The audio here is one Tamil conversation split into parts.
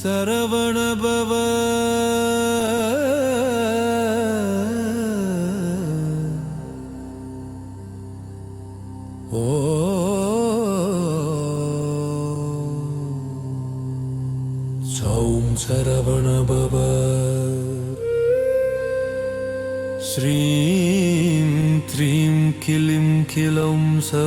சரவணபவ ஓ சௌம் சரவணபவ ஸ்ரீம் த்ரீம் கிளிம் கிளம் சௌ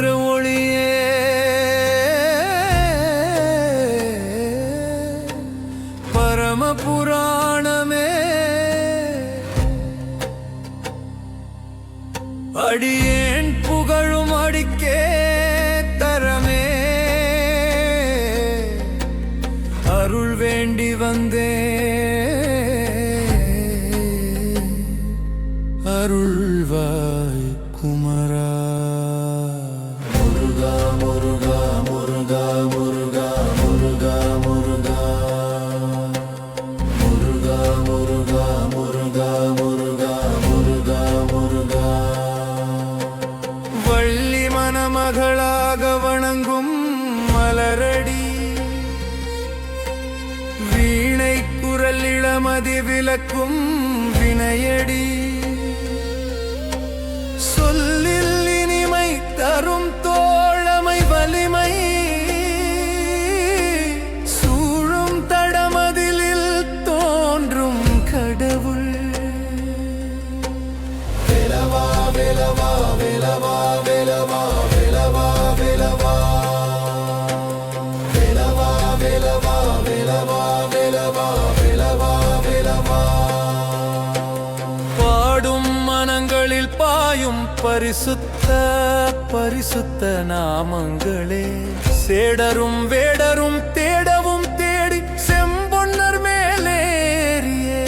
படர்கின்ற ஒளியே பரம புராணமே. அடியேன் புகழும் அடிக்கே தரமே. அருள் வேண்டி வந்தே. அருள் மகளாக வணங்கும் மலரடி. வீணை குரல் இளமதி விளக்கும் வினையடி. பாயும் பரிசுத்த பரிசுத்த நாமங்களே. சேடரும் வேடரும் தேடவும் தேடி செம்பொன்னர் மேலேறியே.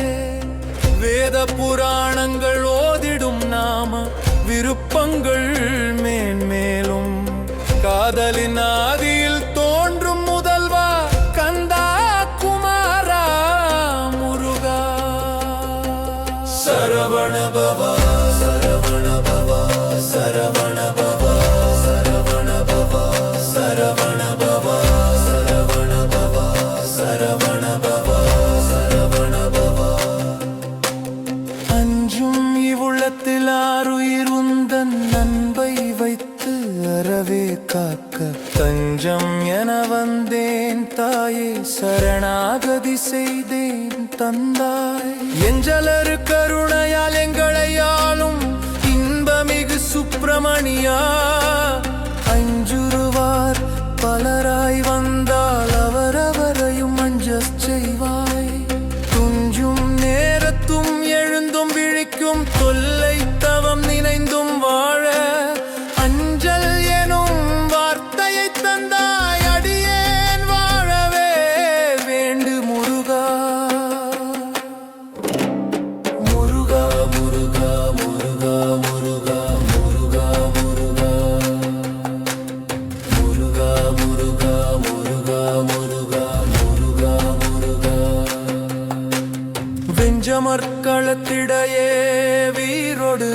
வேத புராணங்கள் ஓதிடும் நாம விருப்பங்கள் மேன்மேலும். காதலின் ஆதியில் failure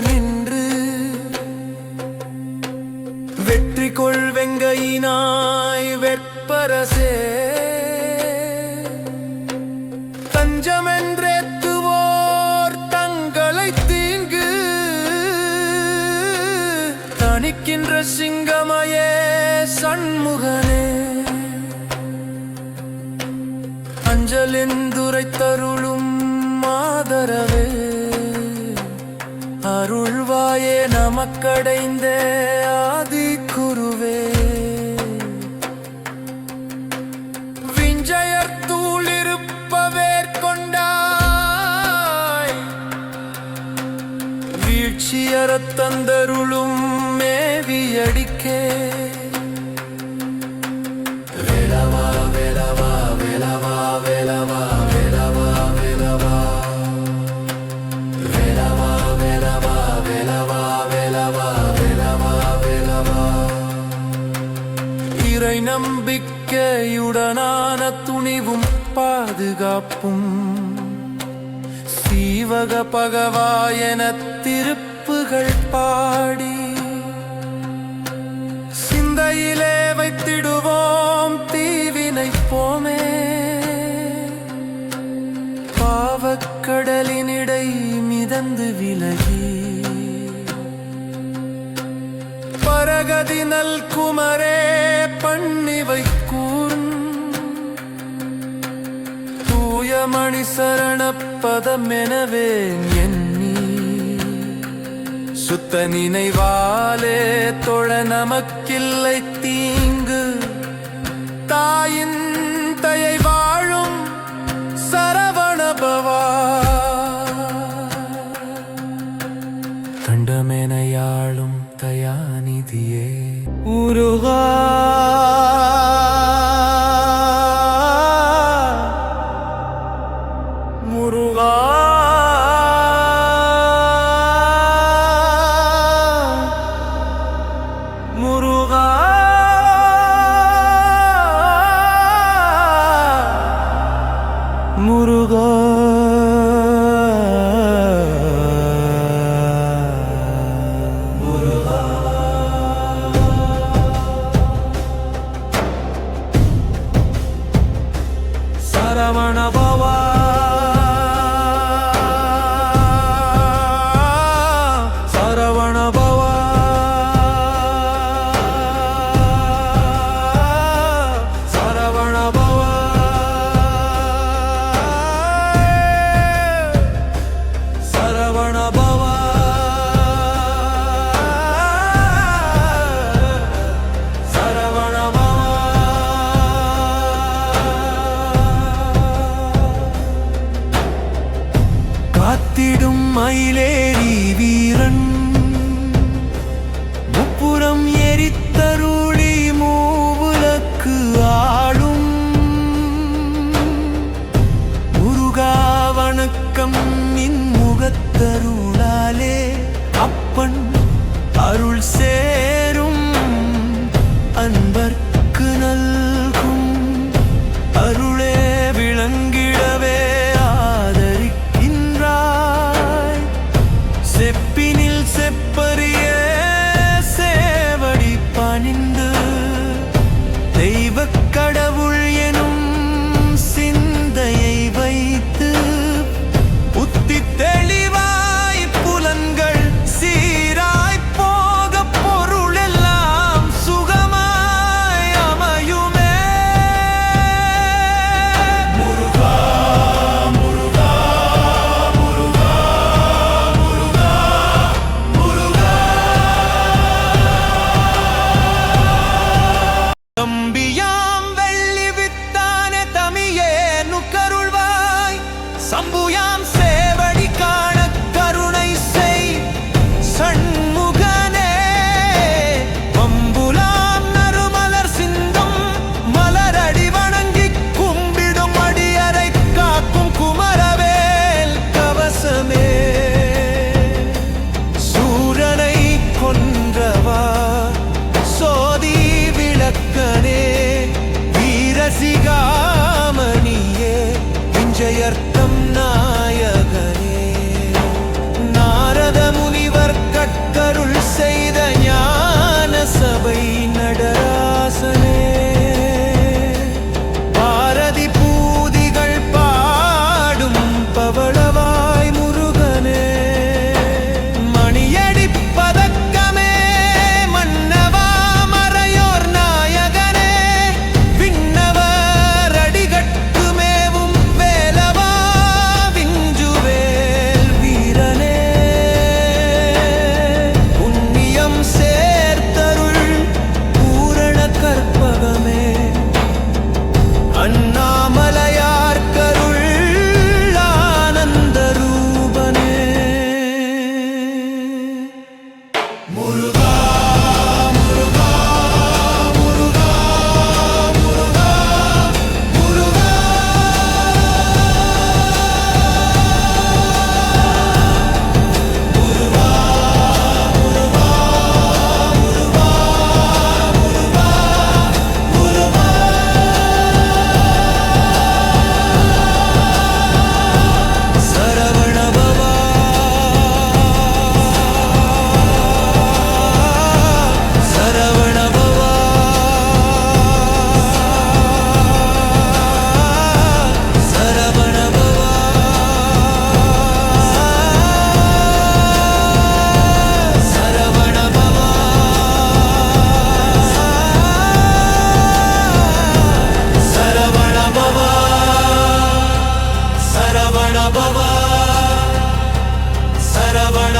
நின்று வெற்றி கொள்வெங்கையினாய் வெற்பரசே. தஞ்சமென்றேத்துவோர் தங்களை தீங்கு தணிக்கின்ற சிங்கமயே சண்முகனே. அஞ்சலின் துரைத்தருளும் மாதரவே தாயே நமக்கடைந்த ஆதி குருவே. விஞ்சயர் தூளிருப்பவேர் கொண்டாய். வீழ்ச்சியறத் தந்தருளும் மேவியடிக்கே. நம்பிக்கையுடனான துணிவும் பாதுகாப்பும். சீவக பகவாயன திருப்புகள் பாடி. சிந்தையிலே வைத்திடுவோம் தீவினை போமே. பாவக்கடலினிடை மிதந்து விலகி. பரகதி நல் குமரே பண்ணிவை வைக்கூர்ன் தூயமணி சரணப்பதமெனவே எண்ணி. சுத்த நினைவாலே தொழ நமக்கில்லை தீங்கு. தாயின் தயை வாழும் சரவணபவா. Murugan കാത്തിടും മയിലേരി വീരൻ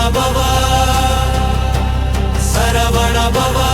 சரவணபவா சரவணபவா